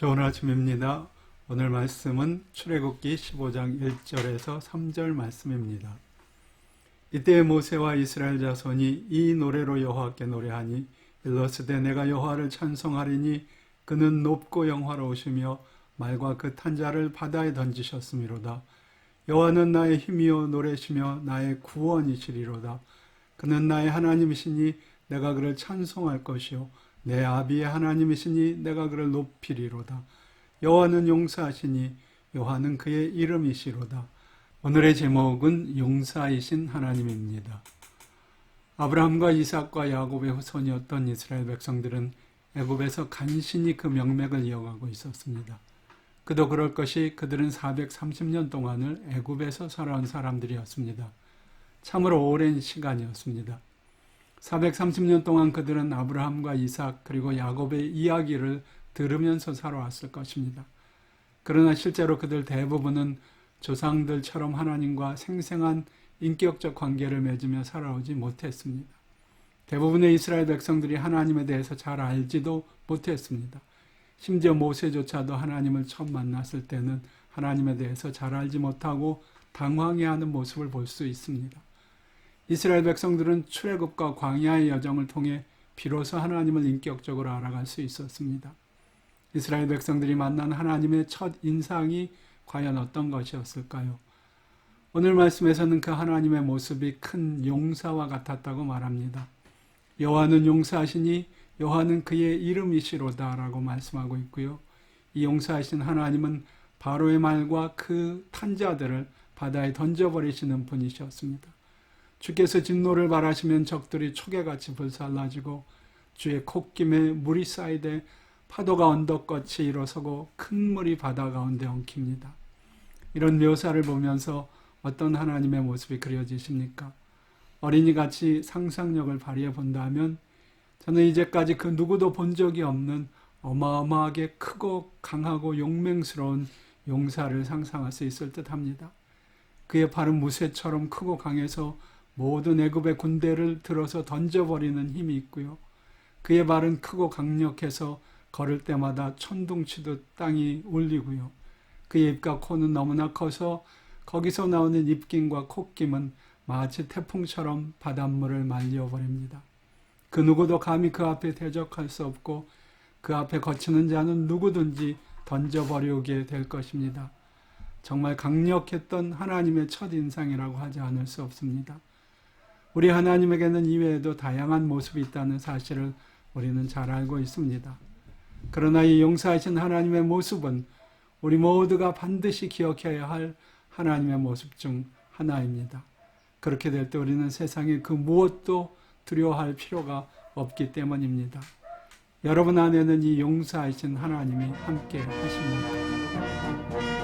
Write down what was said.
좋은 아침입니다. 오늘 말씀은 출애굽기 15장 1절에서 3절 말씀입니다. 이때 모세와 이스라엘 자손이 이 노래로 여호와께 노래하니 일러스되 내가 여호와를 찬송하리니 그는 높고 영화로우시며 말과 그 탄자를 바다에 던지셨음이로다. 여호와는 나의 힘이요 노래시며 나의 구원이시리로다. 그는 나의 하나님이시니 내가 그를 찬송할 것이요 내 아비의 하나님이시니 내가 그를 높이리로다. 여호와는 용사하시니 여호와는 그의 이름이시로다. 오늘의 제목은 용사이신 하나님입니다. 아브라함과 이삭과 야곱의 후손이었던 이스라엘 백성들은 애굽에서 간신히 그 명맥을 이어가고 있었습니다. 그도 그럴 것이 그들은 430년 동안을 애굽에서 살아온 사람들이었습니다. 참으로 오랜 시간이었습니다. 430년 동안 그들은 아브라함과 이삭 그리고 야곱의 이야기를 들으면서 살아왔을 것입니다. 그러나 실제로 그들 대부분은 조상들처럼 하나님과 생생한 인격적 관계를 맺으며 살아오지 못했습니다. 대부분의 이스라엘 백성들이 하나님에 대해서 잘 알지도 못했습니다. 심지어 모세조차도 하나님을 처음 만났을 때는 하나님에 대해서 잘 알지 못하고 당황해하는 모습을 볼 수 있습니다. 이스라엘 백성들은 출애굽과 광야의 여정을 통해 비로소 하나님을 인격적으로 알아갈 수 있었습니다. 이스라엘 백성들이 만난 하나님의 첫 인상이 과연 어떤 것이었을까요? 오늘 말씀에서는 그 하나님의 모습이 큰 용사와 같았다고 말합니다. 여호와는 용사하시니 여호와는 그의 이름이시로다라고 말씀하고 있고요. 이 용사하신 하나님은 바로의 말과 그 탄자들을 바다에 던져버리시는 분이셨습니다. 주께서 진노를 바라시면 적들이 초계같이 불살라지고 주의 콧김에 물이 쌓이되 파도가 언덕같이 일어서고 큰 물이 바다 가운데 엉킵니다. 이런 묘사를 보면서 어떤 하나님의 모습이 그려지십니까? 어린이같이 상상력을 발휘해 본다면 저는 이제까지 그 누구도 본 적이 없는 어마어마하게 크고 강하고 용맹스러운 용사를 상상할 수 있을 듯 합니다. 그의 팔은 무쇠처럼 크고 강해서 모든 애굽의 군대를 들어서 던져버리는 힘이 있고요. 그의 발은 크고 강력해서 걸을 때마다 천둥치듯 땅이 울리고요. 그의 입과 코는 너무나 커서 거기서 나오는 입김과 콧김은 마치 태풍처럼 바닷물을 말려버립니다. 그 누구도 감히 그 앞에 대적할 수 없고 그 앞에 거치는 자는 누구든지 던져버리게 될 것입니다. 정말 강력했던 하나님의 첫 인상이라고 하지 않을 수 없습니다. 우리 하나님에게는 이외에도 다양한 모습이 있다는 사실을 우리는 잘 알고 있습니다. 그러나 이 용사하신 하나님의 모습은 우리 모두가 반드시 기억해야 할 하나님의 모습 중 하나입니다. 그렇게 될 때 우리는 세상에 그 무엇도 두려워할 필요가 없기 때문입니다. 여러분 안에는 이 용사하신 하나님이 함께 하십니다.